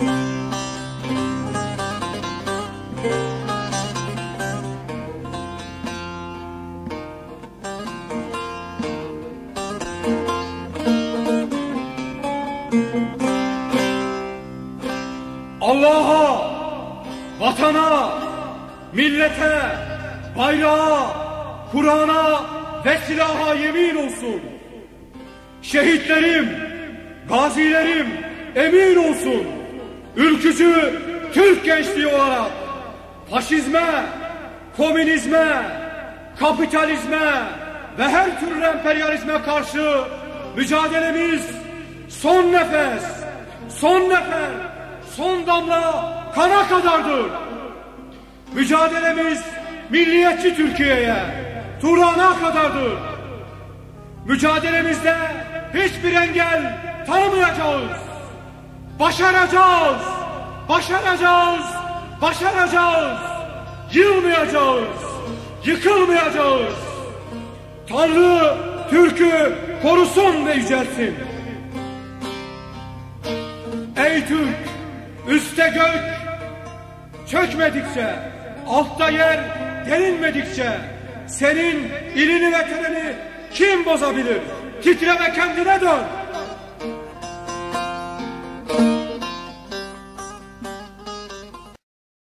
Allah'a, vatana, millete, bayrağa, Kur'an'a ve silaha yemin olsun. Şehitlerim, gazilerim emin olsun. Ülkücü Türk gençliği olarak faşizme, komünizme, kapitalizme ve her türlü emperyalizme karşı mücadelemiz son nefes, son nefer, son damla kana kadardır. Mücadelemiz milliyetçi Türkiye'ye, Turan'a kadardır. Mücadelemizde hiçbir engel tanımayacağız. Başaracağız, başaracağız, başaracağız. Yılmayacağız, yıkılmayacağız. Tanrı Türk'ü korusun ve yücelsin. Ey Türk, üstte gök çökmedikçe, altta yer delinmedikçe senin ilini ve tenini kim bozabilir? Titre ve kendine dön.